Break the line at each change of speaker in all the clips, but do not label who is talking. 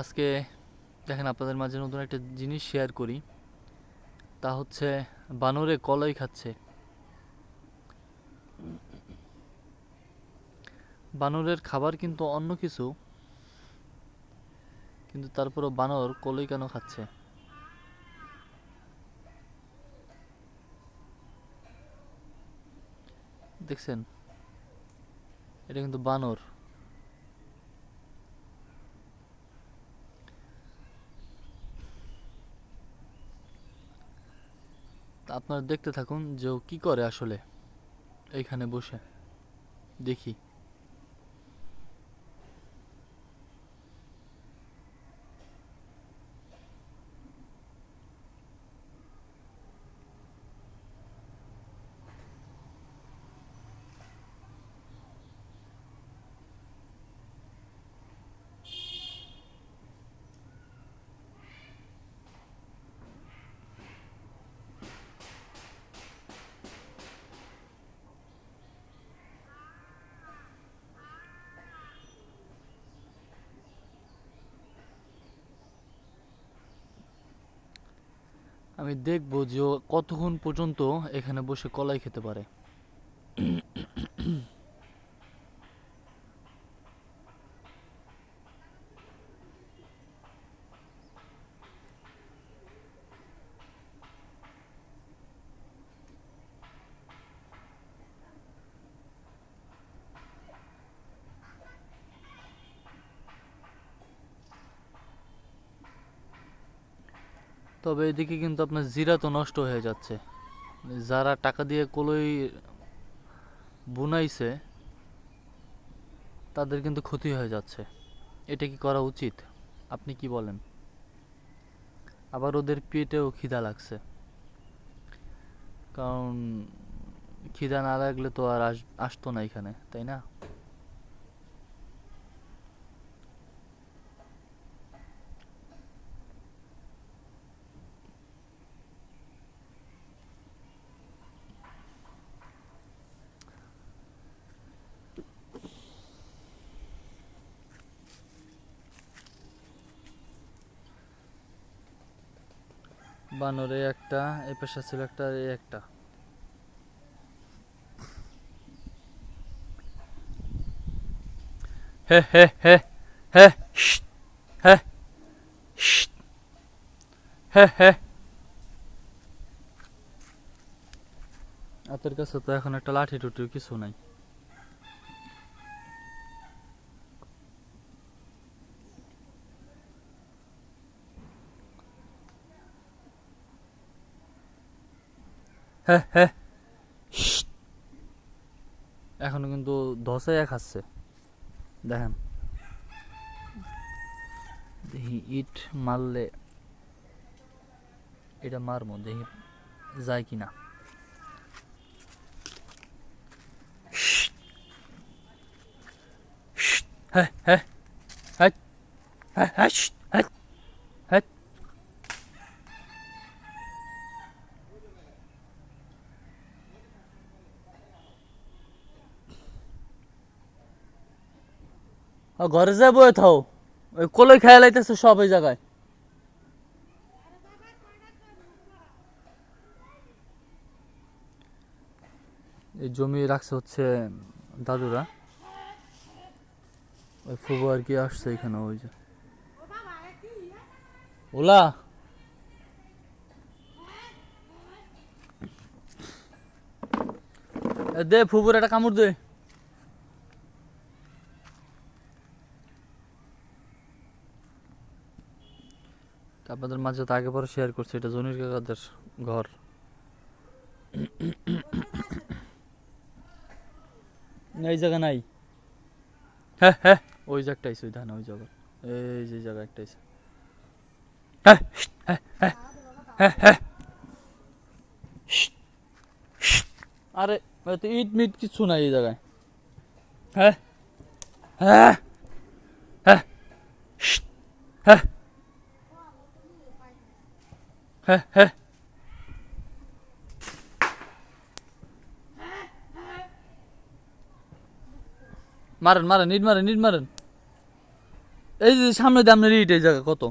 আজকে দেখেন আপনাদের মাঝে নতুন একটা জিনিস শেয়ার করি। তা হচ্ছে বানরে কলাই খাচ্ছে। বানরের খাবার কিন্তু অন্য কিছু, কিন্তু তারপরও বানর কলই কেন খাচ্ছে? দেখছেন? এটা কিন্তু বানর। আপনারা দেখতে থাকুন যে ও কী করে আসলে। এইখানে বসে। দেখি। আমি দেখব যে ও কতক্ষণ পর্যন্ত এখানে বসে কলাই খেতে পারে। তবে এদিকে কিন্তু আপনার জিরা তো নষ্ট হয়ে যাচ্ছে। যারা টাকা দিয়ে কলই বুনাইছে, তাদের কিন্তু ক্ষতি হয়ে যাচ্ছে। এটা কি করা উচিত? আপনি কি বলেন? আবার ওদের পেটেও খিদা লাগছে। কারণ খিদা না লাগলে তো আর আস, আসতো না এখানে, তাই না? বানরে একটা, এই পেশা ছিল একটা এই একটা। হে হে হে হে হে হে হে আপনার কাছে তো এখন একটা লাঠি টুটি কিছু নাই হ্যাঁ হ্যাঁ। এখনও কিন্তু ধসাইয়া খাচ্ছে দেখেন। দেখি ইট মারলে এটা মারবো দেখি যায় কিনা। শিট। শিট। হ্যাঁ। হ্যাঁ। হ্যাঁ হ্যাঁ। হ্যাঁ আর ঘরে যা বয়ে থাও। ওই কলই খেয়াল আইতেছে সব ওই জায়গায়। এই জমি রাখছে হচ্ছে দাদুরা। ওই ফুবু আর কি আসছে এখানে, ওই যে। ওলা। দে ফুবুর একটা কামড় দে। তা আপনাদের মাঝে তো আগে পরে শেয়ার করছি এটা জনির কাকাদের ঘর। এই জায়গা নাই। হ্যাঁ হ্যাঁ। ওই আইছে ওই ধান ওই জায়গা এই যে জায়গা একটাই হ্যাঁ হ্যাঁ হ্যাঁ হ্যাঁ হ্যাঁ। আরে ইট মিট কিছু নাই এই জায়গায়। হ্যাঁ হ্যাঁ শিট, হ্যাঁ হ্যাঁ হ্যাঁ। মারেন মারেন, ইট মারেন ইট মারেন। এই যে সামনে দিয়ে আপনার ইট, এই জায়গা কত?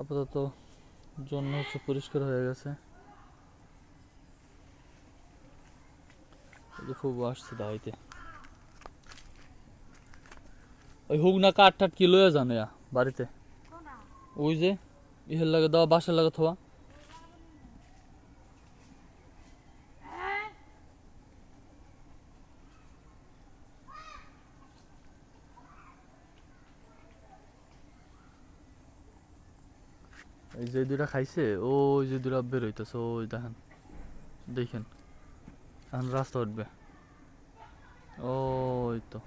আপাতত জন্য হচ্ছে পরিষ্কার হয়ে গেছে। খুব আসছে দাইতে ওই হুক না কাঠ টাট কি লয়ে জানো বাড়িতে? ওই যে ইহের লাগে দেওয়া বাসার লাগে থোয়া। যে দুটা খাইছে, ওই যে দুটা বের হইতেছে, ওই দেখেন দেখেন। এখন রাস্তা উঠবে। ওই তো।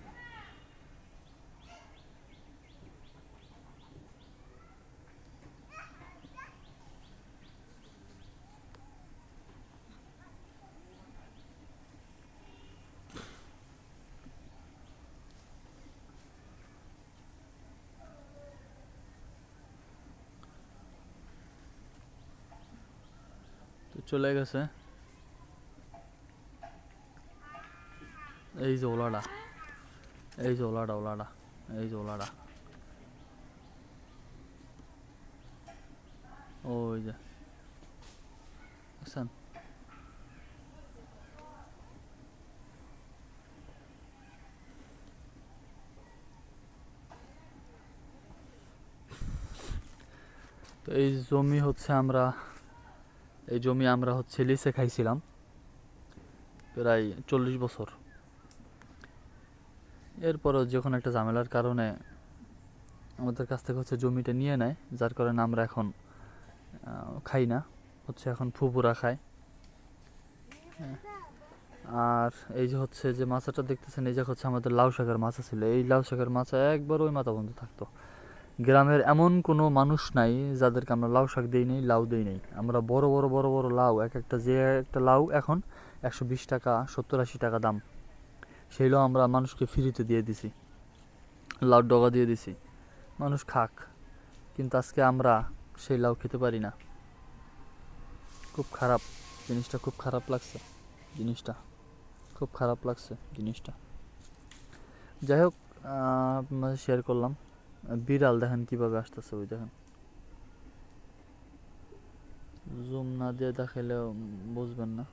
চলে গেছে। এই যে ওলাটা এই যে ওলাটা ওলাটা এই যে ওলাটা ওই যে। বুঝছেন তো এই জমি হচ্ছে আমরা এই জমি আমরা হচ্ছে লিসে খাইছিলাম। প্রায় চল্লিশ বছর। এরপরও যখন একটা ঝামেলার কারণে আমাদের কাছ থেকে হচ্ছে জমিটা নিয়ে নেয়, যার কারণে আমরা এখন খাই না। হচ্ছে এখন ফুপুরা হ্যাঁ। আর এই যে হচ্ছে যে মাছটা দেখতেছেন, এই যে হচ্ছে আমাদের লাউ শাকের মাছা ছিল এই লাউ শাকের মাছা একবার ওই মাথা বন্ধ থাকতো। গ্রামের এমন কোনো মানুষ নাই যাদেরকে আমরা লাউ শাক দিই নেই, লাউ দিই নেই। আমরা বড় বড় বড় বড় লাউ, এক একটা যে একটা লাউ এখন একশো বিশ টাকা, সত্তর আশি টাকা দাম। সেই লাউ আমরা মানুষকে ফ্রিতে দিয়ে দিছি। লাউ ডগা দিয়ে দিছি। মানুষ খাক, কিন্তু আজকে আমরা সেই লাউ খেতে পারি না। খুব খারাপ জিনিসটা, খুব খারাপ লাগছে জিনিসটা। খুব খারাপ লাগছে জিনিসটা। যাই হোক শেয়ার করলাম। বিড়াল দেখেন কীভাবে আসতেছে ওই দেখেন। জুম না দিয়ে দেখাইলে বুঝবেন না।